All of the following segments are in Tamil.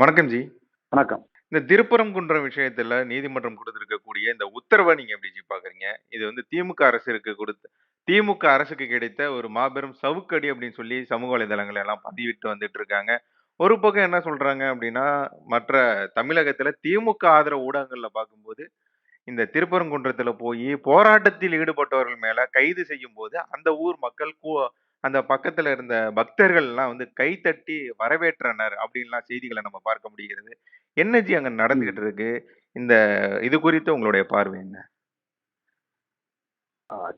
வணக்கம் ஜி. வணக்கம். இந்த திருப்பரங்குன்றம் விஷயத்துல நீதிமன்றம் குடுத்திருக்கக்கூடிய இந்த உத்தரவ நீங்க எப்படி ஜி பார்க்குறீங்க? இது வந்து திமுக அரசிற்கு குடுத்த திமுக அரசுக்கு கிடைத்த ஒரு மாபெரும் சவுக்கடி அப்படின்னு சொல்லி சமூக வலைதளங்கள்ல எல்லாம் பதிவிட்டு வந்துட்டு இருக்காங்க. ஒரு பக்கம் என்ன சொல்றாங்க அப்படின்னா, மற்ற தமிழகத்துல திமுக ஆதரவு ஊடகங்கள்ல பார்க்கும்போது, இந்த திருப்பரங்குன்றத்துல போயி போராட்டத்தில் ஈடுபட்டவர்கள் மேல கைது செய்யும்போது, அந்த ஊர் மக்கள் கூ அந்த பக்கத்துல இருந்த பக்தர்கள்லாம் வந்து கைத்தட்டி வரவேற்றனர் அப்படின்லாம் செய்திகள நம்ம பார்க்க முடிகிறது. என்ன ஜி அங்க. நடந்துகிட்டு இருக்கு? இந்த இது குறித்து உங்களுடைய பார்வை என்ன?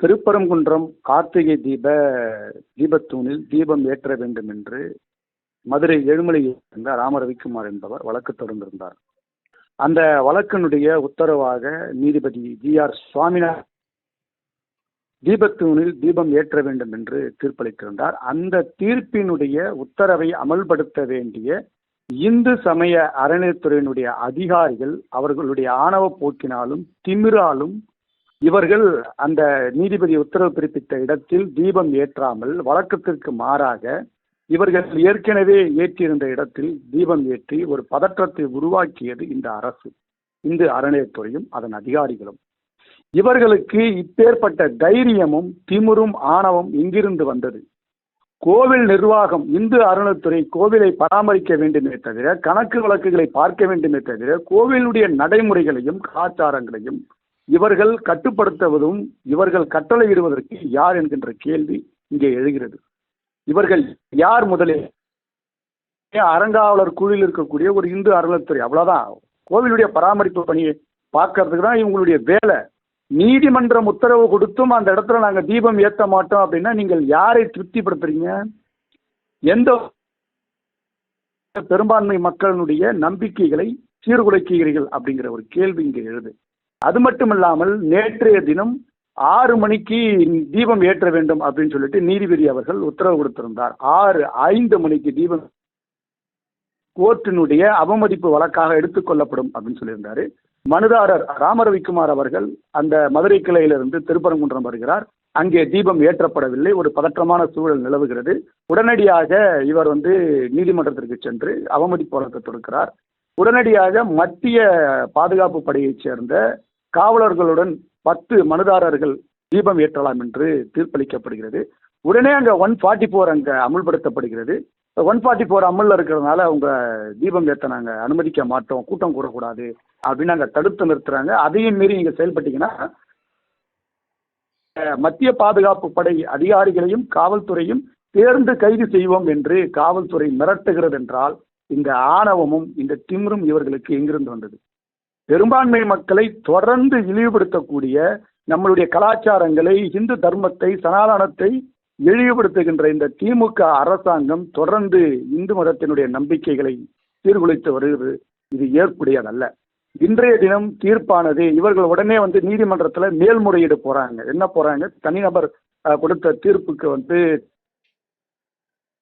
திருப்பரங்குன்றம் கார்த்திகை தீப தீபத்தூணில் தீபம் ஏற்ற வேண்டும் என்று மதுரை எழுமலையைச் சேர்ந்த ராம ரவிக்குமார் என்பவர் வழக்கு தொடர்ந்திருந்தார். அந்த வழக்கினுடைய உத்தரவாக நீதிபதி ஜி.ஆர். சுவாமிநாதன் தீபத்தூணில் தீபம் ஏற்ற வேண்டும் என்று தீர்ப்பளித்திருந்தார். அந்த தீர்ப்பினுடைய உத்தரவை அமல்படுத்த வேண்டிய இந்து சமய அறநிலையத்துறையினுடைய அதிகாரிகள் அவர்களுடைய ஆணவ போக்கினாலும், திமிராலும் இவர்கள் அந்த நீதிபதி உத்தரவு பிறப்பித்த இடத்தில் தீபம் ஏற்றாமல் வழக்கத்திற்கு மாறாக இவர்கள் ஏற்கனவே ஏற்றியிருந்த இடத்தில் தீபம் ஏற்றி ஒரு பதற்றத்தை உருவாக்கியது இந்த அரசு. இந்து அறநிலையத்துறையும் அதன் அதிகாரிகளும். இவர்களுக்கு இப்பேற்பட்ட தைரியமும், திமிரும், ஆணவம் எங்கிருந்து வந்தது? கோவில் நிர்வாகம் இந்து அறநிலையத்துறை கோவிலை பராமரிக்க வேண்டுமே தவிர, கணக்கு வழக்குகளை பார்க்க வேண்டுமே தவிர, கோவிலுடைய நடைமுறைகளையும், கலாச்சாரங்களையும் இவர்கள் கட்டுப்படுத்துவதும், இவர்கள் கட்டளையிடுவதற்கு யார் என்கின்ற கேள்வி இங்கே எழுகிறது. இவர்கள் யார் முதலில்? அறங்காவலர் குழுவில் இருக்கக்கூடிய ஒரு இந்து அறநிலையத்துறை அவ்வளவுதான். கோவிலுடைய பராமரிப்பு பணியை பார்க்கறதுக்கு தான் இவங்களுடைய வேலை. நீதிமன்றம் உத்தரவு கொடுத்தும் அந்த இடத்துல நாங்க தீபம் ஏத்த மாட்டோம் அப்படின்னா நீங்கள் யாரை திருப்திப்படுத்துறீங்க? எந்த பெரும்பான்மை மக்களினுடைய நம்பிக்கைகளை சீர்குலைக்கிறீர்கள் அப்படிங்கிற ஒரு கேள்வி இங்கே எழுது. அது மட்டும் இல்லாமல் நேற்றைய தினம் ஆறு மணிக்கு தீபம் ஏற்ற வேண்டும் அப்படின்னு சொல்லிட்டு நீதிபதி அவர்கள் உத்தரவு கொடுத்திருந்தார். 6 5 மணிக்கு தீபம் கோர்ட்டினுடைய அவமதிப்பு வழக்காக எடுத்துக்கொள்ளப்படும் அப்படின்னு சொல்லியிருந்தாரு. மனுதாரர் ராமரவிக்குமார் அவர்கள் அந்த மதுரை கிளையிலிருந்து திருப்பரங்குன்றம் வருகிறார். அங்கே தீபம் ஏற்றப்படவில்லை. ஒரு பதற்றமான சூழல் நிலவுகிறது. உடனடியாக இவர் வந்து நீதிமன்றத்திற்கு சென்று அவமதிப்பு வழக்கு தொடுக்கிறார். உடனடியாக மத்திய பாதுகாப்பு படையைச் சேர்ந்த காவலர்களுடன் 10 மனுதாரர்கள் தீபம் ஏற்றலாம் என்று தீர்ப்பளிக்கப்படுகிறது. உடனே அங்கே ஒன் ஃபார்ட்டி ஃபோர் அங்கே அமுல்படுத்தப்படுகிறது. 144 அமல்ல இருக்கிறதுனால அவங்க தீபம் ஏற்ற நாங்கள் அனுமதிக்க மாட்டோம். கூட்டம் கூடக்கூடாது அப்படின்னு அங்கே தடுத்து நிறுத்துறாங்க. அதையும் மீறி நீங்கள் செயல்பட்டீங்கன்னா மத்திய பாதுகாப்பு படை அதிகாரிகளையும், காவல்துறையும் சேர்ந்து கைது செய்வோம் என்று காவல்துறை மிரட்டுகிறது என்றால், இந்த ஆணவமும், இந்த திமிரும் இவர்களுக்கு எங்கிருந்து வந்தது? பெரும்பான்மை மக்களை தொடர்ந்து இழிவுபடுத்தக்கூடிய நம்மளுடைய கலாச்சாரங்களை, இந்து தர்மத்தை, சனாதனத்தை இழிவுபடுத்துகின்ற இந்த திமுக அரசாங்கம் தொடர்ந்து இந்து மதத்தினுடைய நம்பிக்கைகளை சீர்குலைத்து வருகிறது. இது ஏற்புடையதல்ல. இன்றைய தினம் தீர்ப்பானது இவர்கள் உடனே வந்து நீதிமன்றத்தில் மேல்முறையீடு போறாங்க. என்ன போறாங்க? தனிநபர் கொடுத்த தீர்ப்புக்கு வந்து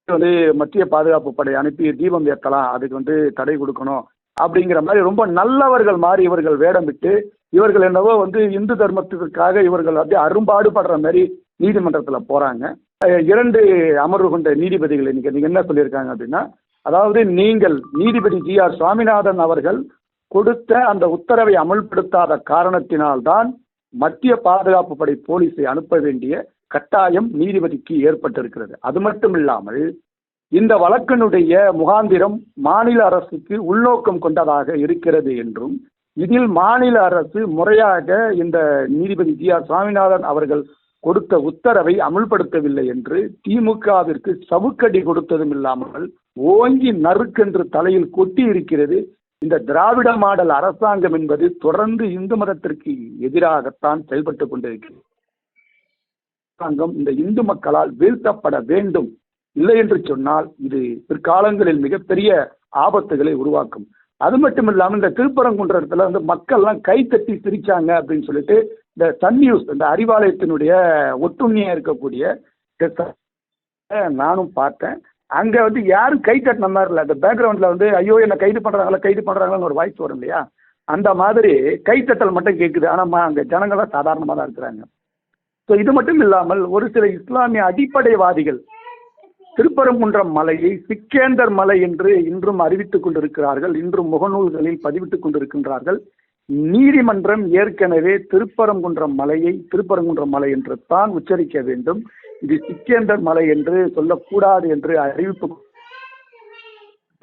வந்து மத்திய பாதுகாப்பு படை அனுப்பி தீபம் ஏற்றலாம் அதுக்கு வந்து தடை கொடுக்கணும் அப்படிங்கிற மாதிரி ரொம்ப நல்லவர்கள் மாறி இவர்கள் வேடமிட்டு, இவர்கள் என்னவோ வந்து இந்து தர்மத்திற்காக இவர்கள் அப்படியே அரும்பாடுபடுற மாதிரி நீதிமன்றத்தில் போறாங்க. இரண்டு அமர்வு கொண்ட நீதிபதிகள் இன்னைக்கு நீங்க என்ன சொல்லியிருக்காங்க அப்படின்னா, அதாவது நீங்கள் நீதிபதி ஜி ஆர் சுவாமிநாதன் அவர்கள் கொடுத்த அந்த உத்தரவை அமல்படுத்தாத காரணத்தினால் தான் மத்திய பாதுகாப்பு படை போலீஸை அனுப்ப வேண்டிய கட்டாயம் நீதிபதிக்கு ஏற்பட்டிருக்கிறது. அது மட்டும் இல்லாமல் இந்த வழக்கினுடைய முகாந்திரம் மாநில அரசுக்கு உள்நோக்கம் கொண்டதாக இருக்கிறது என்றும், இதில் மாநில அரசு முறையாக இந்த நீதிபதி ஜி.ஆர். சுவாமிநாதன் அவர்கள் கொடுத்த உத்தரவை அமுல்படுத்தவில்லை என்று திமுகவிற்கு சவுக்கடி கொடுத்ததும் இல்லாமல், ஓங்கி நறுக்கென்று தலையில் கொட்டி இருக்கிறது. இந்த திராவிட மாடல் அரசாங்கம் என்பது தொடர்ந்து இந்து மதத்திற்கு எதிராகத்தான் செயல்பட்டுக் கொண்டிருக்கிறது. அரசாங்கம் இந்த இந்து மக்களால் வீழ்த்தப்பட வேண்டும். இல்லை என்று சொன்னால், இது பிற்காலங்களில் மிகப்பெரிய ஆபத்துகளை உருவாக்கும். அது மட்டும் இல்லாமல் இந்த திருப்பரங்குன்றத்துல வந்து மக்கள்லாம் கைத்தட்டி சிரிச்சாங்க அப்படின்னு சொல்லிட்டு, இந்த சன் நியூஸ் இந்த அறிவாலயத்தினுடைய ஒட்டுண்ணியா இருக்கக்கூடிய நானும் பார்த்தேன். அங்க வந்து யாரும் கை தட்டின மாதிரி இல்லை அந்த பேக்கிரவுண்ட்ல வந்து ஐயோ! என்ன கைது பண்றாங்களா, கைது பண்றாங்களான்னு ஒரு வாய்ஸ் வரும் இல்லையா? அந்த மாதிரி கைத்தட்டல் மட்டும் கேட்குது. ஆனா ம அங்க ஜனங்கள்லாம் சாதாரணமா தான் இருக்கிறாங்க. ஸோ இது மட்டும் இல்லாமல் ஒரு சில இஸ்லாமிய அடிப்படைவாதிகள் திருப்பரங்குன்றம் மலையை சிக்கேந்தர் மலை என்று இன்றும் அறிவித்துக் கொண்டிருக்கிறார்கள் இன்றும் முகநூல்களில் பதிவிட்டுக் கொண்டிருக்கின்றார்கள் நீதிமன்றம் ஏற்கனவே திருப்பரங்குன்றம் மலையை திருப்பரங்குன்றம் மலை என்று தான் உச்சரிக்க வேண்டும் இது சிக்கேந்தர் மலை என்று சொல்லக்கூடாது என்று அறிவிப்பு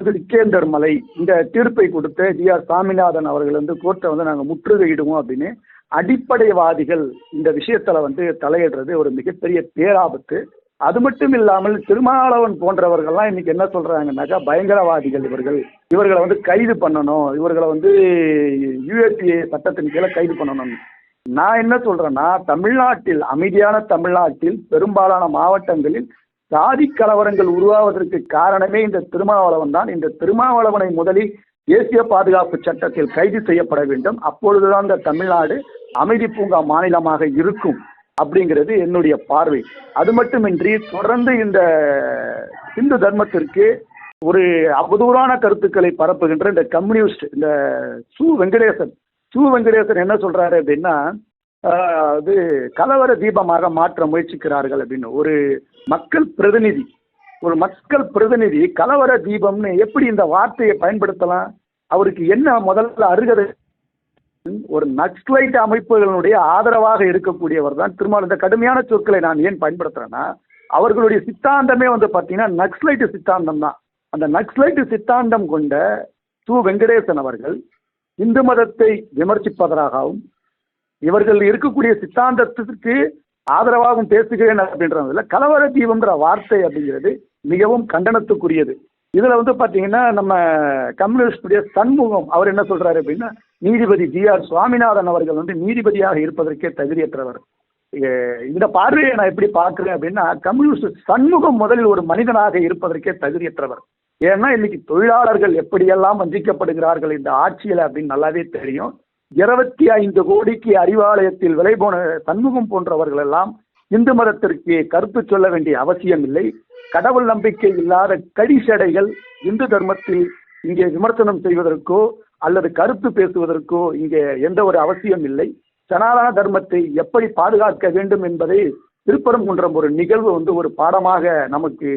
சிக்கேந்தர் மலை. இந்த தீர்ப்பை கொடுத்த ஜி ஆர் சாமிநாதன் அவர்கள் வந்து கோர்ட்டை வந்து நாங்கள் முற்றுகையிடுவோம் அப்படின்னு அடிப்படைவாதிகள் இந்த விஷயத்துல வந்து தலையிடுறது ஒரு மிகப்பெரிய பேராபத்து. அது மட்டும் இல்லாமல் திருமாவளவன் போன்றவர்கள்லாம் இன்னைக்கு என்ன சொல்றாங்கன்னாக்கா பயங்கரவாதிகள் இவர்கள். இவர்களை வந்து கைது பண்ணணும். இவர்களை வந்து யுஏபிஏ சட்டத்தின் கீழே கைது பண்ணணும். நான் என்ன சொல்றேன்னா தமிழ்நாட்டில் அமைதியான தமிழ்நாட்டில் பெரும்பாலான மாவட்டங்களில் சாதி கலவரங்கள் உருவாவதற்கு காரணமே இந்த திருமாவளவன் தான். இந்த திருமாவளவனை முதலில் தேசிய பாதுகாப்பு சட்டத்தில் கைது செய்யப்பட வேண்டும். அப்பொழுதுதான் இந்த தமிழ்நாடு அமைதி பூங்கா மாநிலமாக இருக்கும் அப்படிங்கிறது என்னுடைய பார்வை. அது மட்டுமின்றி தொடர்ந்து இந்த இந்து தர்மத்திற்கு ஒரு அவதூறான கருத்துக்களை பரப்புகின்ற இந்த கம்யூனிஸ்ட் இந்த சு வெங்கடேசன் சு வெங்கடேசன் என்ன சொல்றாரு அப்படின்னா அது இது கலவர தீபமாக மாற்ற முயற்சிக்கிறார்கள் அப்படின்னு. ஒரு மக்கள் பிரதிநிதி ஒரு மக்கள் பிரதிநிதி கலவர தீபம்னு எப்படி இந்த வார்த்தையை பயன்படுத்தலாம்? அவருக்கு என்ன முதல்ல அருகதை? ஒரு நக்ஸ்லைட் அமைப்புகளுடைய ஆதரவாக இருக்கக்கூடியவர் தான். திருமால் இந்த கடுமையான சொற்களை நான் ஏன் பயன்படுத்துறேன்னா அவர்களுடைய சித்தாந்தமே வந்து பார்த்தீங்கன்னா நக்ஸ்லைட்டு சித்தாந்தம் தான் அந்த நக்ஸ்லைட்டு சித்தாந்தம் கொண்ட சு வெங்கடேசன் அவர்கள் இந்து மதத்தை விமர்சிப்பதற்காகவும் இவர்கள் இருக்கக்கூடிய சித்தாந்தத்திற்கு ஆதரவாகவும் பேசுகிறேன் அப்படின்றதுல கலவர தீபம்ன்ற வார்த்தை அப்படிங்கிறது மிகவும் கண்டனத்துக்குரியது. இதுல வந்து பாத்தீங்கன்னா நம்ம கம்யூனிஸ்டுடைய சண்முகம் அவர் என்ன சொல்றாரு அப்படின்னா நீதிபதி ஜி ஆர் சுவாமிநாதன் அவர்கள் வந்து நீதிபதியாக இருப்பதற்கே தகுதியற்றவர். இந்த பார்வையை நான் எப்படி பார்க்கிறேன் அப்படின்னா கம்யூனிஸ்ட் சண்முகம் முதலில் ஒரு மனிதனாக இருப்பதற்கே தகுதியற்றவர். ஏன்னா இன்னைக்கு தொழிலாளர்கள் எப்படியெல்லாம் வஞ்சிக்கப்படுகிறார்கள் இந்த ஆட்சியில் அப்படின்னு நல்லாவே தெரியும். இருபத்தி ஐந்து கோடிக்கு அறிவாலயத்தில் விலை போன சண்முகம் போன்றவர்கள் எல்லாம் இந்து மதத்திற்கு கருத்து சொல்ல வேண்டிய அவசியம் இல்லை. கடவுள் நம்பிக்கை இல்லாத கடிசடைகள் இந்து தர்மத்தில் இங்கே விமர்சனம் செய்வதற்கோ அல்லது கருத்து பேசுவதற்கோ இங்கே எந்த ஒரு அவசியம் இல்லை. சனாதன தர்மத்தை எப்படி பாதுகாக்க வேண்டும் என்பதை திருப்பரங்குன்றம் ஒரு நிகழ்வு வந்து ஒரு பாடமாக நமக்கு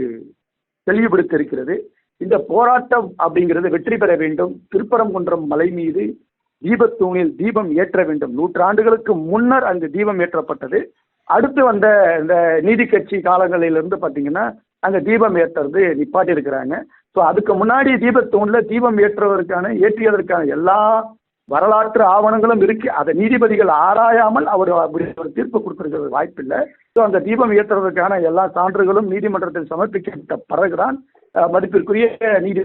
தெளிவுபடுத்தியிருக்கிறது. இந்த போராட்டம் அப்படிங்கிறது வெற்றி பெற வேண்டும். திருப்பரங்குன்றம் மலை மீது தீபத்தூணில் தீபம் ஏற்ற வேண்டும். நூற்றாண்டுகளுக்கு முன்னர் அங்கு தீபம் ஏற்றப்பட்டது. அடுத்து வந்த இந்த நீதி கட்சி காலங்களிலிருந்து பார்த்தீங்கன்னா அங்கே தீபம் ஏற்றுறது நிப்பாட்டி இருக்கிறாங்க ஸோ அதுக்கு முன்னாடி தீபத்தூணில் தீபம் ஏற்றுவதற்கான ஏற்றியதற்கான எல்லா வரலாற்று ஆவணங்களும் இருக்கு. அதை நீதிபதிகள் ஆராயாமல் அவர் அப்படி ஒரு தீர்ப்பு கொடுத்திருக்கிறது வாய்ப்பில்லை. ஸோ அந்த தீபம் ஏற்றுவதற்கான எல்லா சான்றுகளும் நீதிமன்றத்தில் சமர்ப்பிக்கப்பட்ட பிறகுதான் மதிப்பிற்குரிய நீதி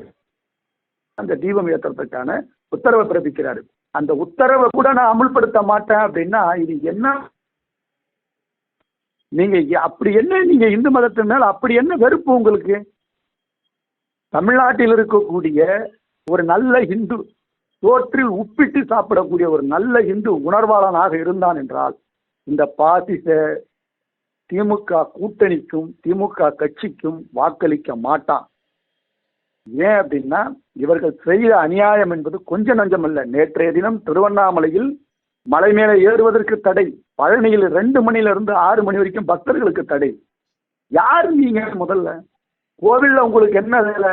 அந்த தீபம் ஏற்றுறதுக்கான உத்தரவை பிறப்பிக்கிறார். அந்த உத்தரவை கூட நான் அமுல்படுத்த மாட்டேன் அப்படின்னா இது என்ன? நீங்க அப்படி என்ன? நீங்க இந்து மதத்தின் மேல அப்படி என்ன வெறுப்பு உங்களுக்கு? தமிழ்நாட்டில் இருக்கக்கூடிய ஒரு நல்ல இந்து சோற்றில் உப்பிட்டு சாப்பிடக்கூடிய ஒரு நல்ல இந்து உணர்வாளனாக இருந்தான் என்றால் இந்த பாசிச திமுக கூட்டணிக்கும் திமுக கட்சிக்கும் வாக்களிக்க மாட்டான். ஏன் அப்படின்னா இவர்கள் செய்த அநியாயம் என்பது கொஞ்சம் நஞ்சம் அல்ல. நேற்றைய தினம் திருவண்ணாமலையில் மலை மேலே ஏறுவதற்கு தடை பழனியில் ரெண்டு மணியிலிருந்து ஆறு மணி வரைக்கும் பக்தர்களுக்கு தடை. யார் நீங்க முதல்ல? கோவில்ல உங்களுக்கு என்ன வேலை?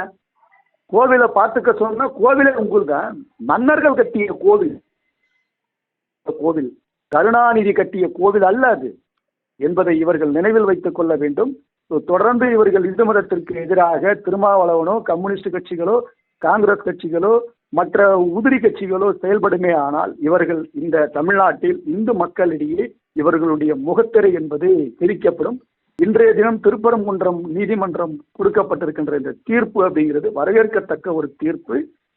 கோவிலை பார்த்துக்க சொன்னா கோவிலே உங்களுக்கு மன்னர்கள் கட்டிய கோவில். கோவில் கருணாநிதி கட்டிய கோவில் அல்ல அது. என்பதை இவர்கள் நினைவில் வைத்துக் கொள்ள வேண்டும். தொடர்ந்து இவர்கள் இந்து மதத்திற்கு எதிராக திருமாவளவனோ கம்யூனிஸ்ட் கட்சிகளோ காங்கிரஸ் கட்சிகளோ மற்ற உதிரி கட்சிகளோ செயல்படுமே ஆனால் இவர்கள் இந்த தமிழ்நாட்டில் இந்து மக்களிடையே இவர்களுடைய முகத்திரை என்பது பிரிக்கப்படும் இன்றைய தினம் திருப்பரங்குன்றம் நீதிமன்றம் கொடுக்கப்பட்டிருக்கின்ற இந்த தீர்ப்பு அப்படிங்கிறது வரவேற்கத்தக்க ஒரு தீர்ப்பு.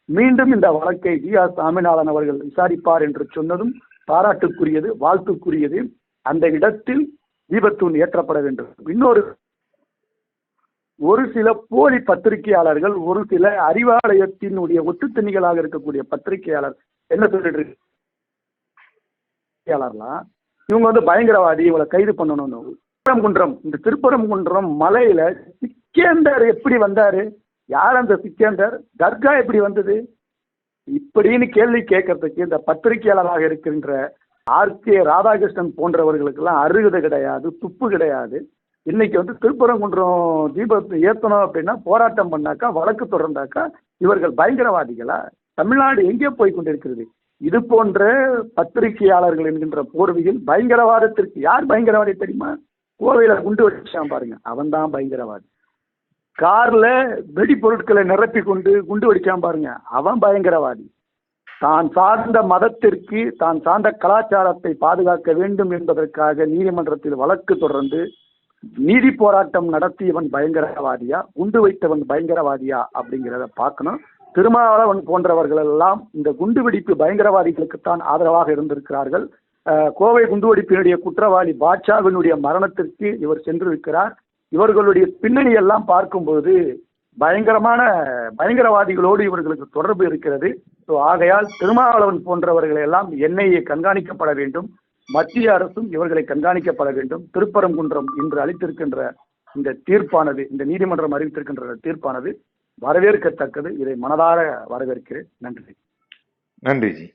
மீண்டும் இந்த வழக்கை ஜி ஆர் சாமிநாதன் அவர்கள் விசாரிப்பார் என்று சொன்னதும் பாராட்டுக்குரியது வாழ்த்துக்குரியது. அந்த இடத்தில் தீபத்தூண் ஏற்றப்பட வேண்டும். இன்னொரு ஒரு சில போலி பத்திரிகையாளர்கள் ஒரு சில அறிவாலயத்தினுடைய ஒட்டுத்தணிகளாக இருக்கக்கூடிய பத்திரிகையாளர் என்ன சொல்லிட்டு இருக்கு இவங்க வந்து பயங்கரவாதி இவங்களை கைது பண்ணணும்னு திருப்பரங்குன்றம் இந்த திருப்பரங்குன்றம் மலையில சிக்கேந்தர் எப்படி வந்தாரு? யார் அந்த சிக்கேந்தர்? தர்கா எப்படி வந்தது? இப்படின்னு கேள்வி கேட்கறதுக்கு இந்த பத்திரிகையாளராக இருக்கின்ற ஆர் கே ராதாகிருஷ்ணன் போன்றவர்களுக்கெல்லாம் அருகதை கிடையாது துப்பு கிடையாது. இன்னைக்கு வந்து திருப்பரங்குன்றம் தீபத்தை ஏற்றணும் அப்படின்னா போராட்டம் பண்ணாக்கா வழக்கு தொடர்ந்தாக்கா இவர்கள் பயங்கரவாதிகளா? தமிழ்நாடு எங்கே போய் கொண்டிருக்கிறது? இது போன்ற பத்திரிகையாளர்கள் என்கின்ற போர்வையில் பயங்கரவாதத்திற்கு யார் பயங்கரவாதி தெரியுமா? கோவையில குண்டு வச்சான் பாருங்க. அவன் தான் பயங்கரவாதி. கார்ல வெடிப்பொருட்களை நிரப்பி கொண்டு குண்டு வெடிச்சான் பாருங்க. அவன் பயங்கரவாதி. தான் சார்ந்த மதத்திற்கு தான் சார்ந்த கலாச்சாரத்தை பாதுகாக்க வேண்டும் என்பதற்காக நீதிமன்றத்தில் வழக்கு தொடர்ந்து நீதி போராட்டம் நடத்தியவன் பயங்கரவாதியா குண்டு வைத்தவன் பயங்கரவாதியா அப்படிங்கிறத பார்க்கணும். திருமாவளவன் போன்றவர்கள் எல்லாம் இந்த குண்டுவெடிப்பு பயங்கரவாதிகளுக்குத்தான் ஆதரவாக இருந்திருக்கிறார்கள். கோவை குண்டுவெடிப்பினுடைய குற்றவாளி பாட்ஷாவினுடைய மரணத்திற்கு இவர் சென்றிருக்கிறார். இவர்களுடைய பின்னணி எல்லாம் பார்க்கும்போது பயங்கரமான பயங்கரவாதிகளோடு இவர்களுக்கு தொடர்பு இருக்கிறது. ஸோ ஆகையால் திருமாவளவன் போன்றவர்கள் எல்லாம் என்ஐஏ கண்காணிக்கப்பட வேண்டும். மத்திய அரசும் இவர்களை கண்காணிக்கப்பட வேண்டும். திருப்பரங்குன்றம் இன்று அளித்திருக்கின்ற இந்த தீர்ப்பானது இந்த நீதிமன்றம் அறிவித்திருக்கின்ற தீர்ப்பானது வரவேற்கத்தக்கது. இதை மனதார வரவேற்கிறேன். நன்றி. நன்றி ஜி.